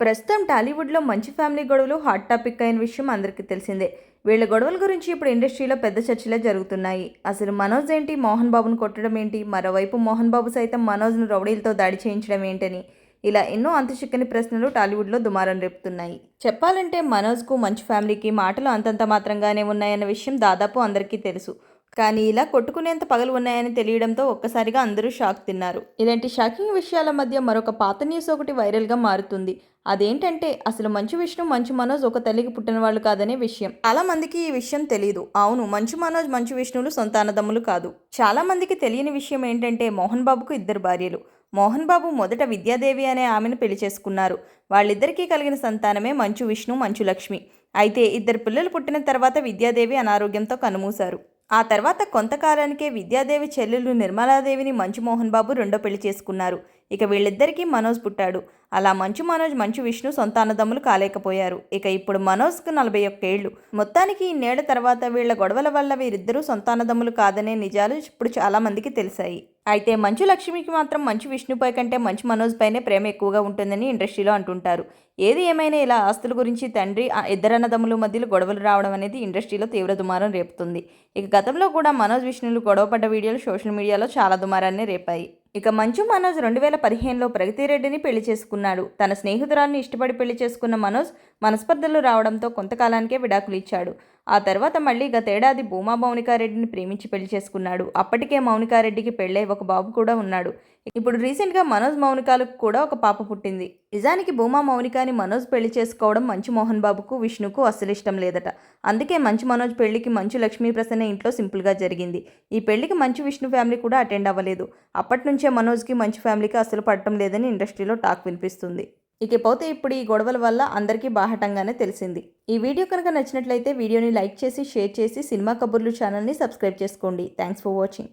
ప్రస్తుతం టాలీవుడ్లో మంచి ఫ్యామిలీ గొడవలు హాట్ టాపిక్ అయిన విషయం అందరికీ తెలిసిందే. వీళ్ళ గొడవల గురించి ఇప్పుడు ఇండస్ట్రీలో పెద్ద చర్చలే జరుగుతున్నాయి. అసలు మనోజ్ ఏంటి? మోహన్ బాబును కొట్టడం ఏంటి? మరోవైపు మోహన్ బాబు సైతం మనోజ్ను రౌడీలతో దాడి చేయించడం ఏంటని ఇలా ఎన్నో అంతుచిక్కని ప్రశ్నలు టాలీవుడ్లో దుమారం రేపుతున్నాయి. చెప్పాలంటే మనోజ్కు మంచి ఫ్యామిలీకి మాటలు అంతంత మాత్రంగానే ఉన్నాయన్న విషయం దాదాపు అందరికీ తెలుసు. కానీ ఇలా కొట్టుకునేంత పగలు ఉన్నాయని తెలియడంతో ఒక్కసారిగా అందరూ షాక్ తిన్నారు. ఇలాంటి షాకింగ్ విషయాల మధ్య మరొక పాత న్యూస్ ఒకటి వైరల్గా మారుతుంది. అదేంటంటే అసలు మంచు విష్ణు మంచు మనోజ్ ఒక తల్లికి పుట్టిన వాళ్ళు కాదనే విషయం. చాలా మందికి ఈ విషయం తెలియదు అవును మంచు మనోజ్ మంచు విష్ణువులు సంతానదమ్ములు కాదు. చాలా మందికి తెలియని విషయం ఏంటంటే మోహన్ బాబుకు ఇద్దరు భార్యలు. మోహన్ బాబు మొదట విద్యాదేవి అనే ఆమెను పెళ్ళి చేసుకున్నారు. వాళ్ళిద్దరికీ కలిగిన సంతానమే మంచు విష్ణు మంచు లక్ష్మి. అయితే ఇద్దరు పిల్లలు పుట్టిన తర్వాత విద్యాదేవి అనారోగ్యంతో కనుమూశారు ఆ తర్వాత కొంతకాలానికే విద్యాదేవి చెల్లెలు నిర్మలాదేవిని మంచు మోహన్ బాబు రెండో పెళ్ళి చేసుకున్నారు. ఇక వీళ్ళిద్దరికీ మనోజ్ పుట్టాడు. అలా మంచు మనోజ్ మంచు విష్ణు సొంత అన్నదమ్ములు కాలేకపోయారు. ఇక ఇప్పుడు మనోజ్కు నలభై ఒక్క ఏళ్ళు. మొత్తానికి ఇన్నేళ్ళ తర్వాత వీళ్ళ గొడవల వల్ల వీరిద్దరూ సొంత అన్నదమ్ములు కాదనే నిజాలు ఇప్పుడు చాలామందికి తెలిసాయి. అయితే మంచు లక్ష్మికి మాత్రం మంచు విష్ణుపై కంటే మంచు మనోజ్ పైనే ప్రేమ ఎక్కువగా ఉంటుందని ఇండస్ట్రీలో అంటుంటారు. ఏది ఏమైనా ఇలా ఆస్తుల గురించి తండ్రి ఇద్దరన్నదమ్ముల మధ్యలో గొడవలు రావడం అనేది ఇండస్ట్రీలో తీవ్ర దుమారం రేపుతుంది. ఇక గతంలో కూడా మనోజ్ విష్ణులు గొడవపడ్డ వీడియోలు సోషల్ మీడియాలో చాలా దుమారాన్ని రేపాయి. ఇక మంచు మనోజ్ రెండు వేల పదిహేనులో ప్రగతిరెడ్డిని పెళ్ళి చేసుకున్నాడు. తన స్నేహితురాల్ని ఇష్టపడి పెళ్ళి చేసుకున్న మనోజ్ మనస్పర్ధలు రావడంతో కొంతకాలానికే విడాకులు ఇచ్చాడు. ఆ తర్వాత మళ్ళీ గతేడాది భూమా మౌనికారెడ్డిని ప్రేమించి పెళ్ళి చేసుకున్నాడు. అప్పటికే మౌనికారెడ్డికి పెళ్ళై ఒక బాబు కూడా ఉన్నాడు. ఇప్పుడు రీసెంట్గా మనోజ్ మౌనికాలకు కూడా ఒక పాప పుట్టింది. నిజానికి భూమా మౌనికాని మనోజ్ పెళ్ళి చేసుకోవడం మంచు మోహన్ బాబుకు విష్ణుకు అస్సలు ఇష్టం లేదట. అందుకే మంచు మనోజ్ పెళ్ళికి మంచు లక్ష్మీ ప్రసన్న ఇంట్లో సింపుల్గా జరిగింది. ఈ పెళ్ళికి మంచు విష్ణు ఫ్యామిలీ కూడా అటెండ్ అవ్వలేదు. అప్పటి నుంచే మనోజ్కి మంచు ఫ్యామిలీకి అస్సలు పడటం లేదని ఇండస్ట్రీలో టాక్ వినిపిస్తుంది. ఇకపోతే ఇప్పుడు ఈ గొడవల వల్ల అందరికీ బాహటంగానే తెలిసింది. ఈ వీడియో కనుక నచ్చినట్లయితే వీడియోని లైక్ చేసి షేర్ చేసి సినిమా కబుర్లు ఛానల్ని సబ్స్క్రైబ్ చేసుకోండి. Thanks for watching.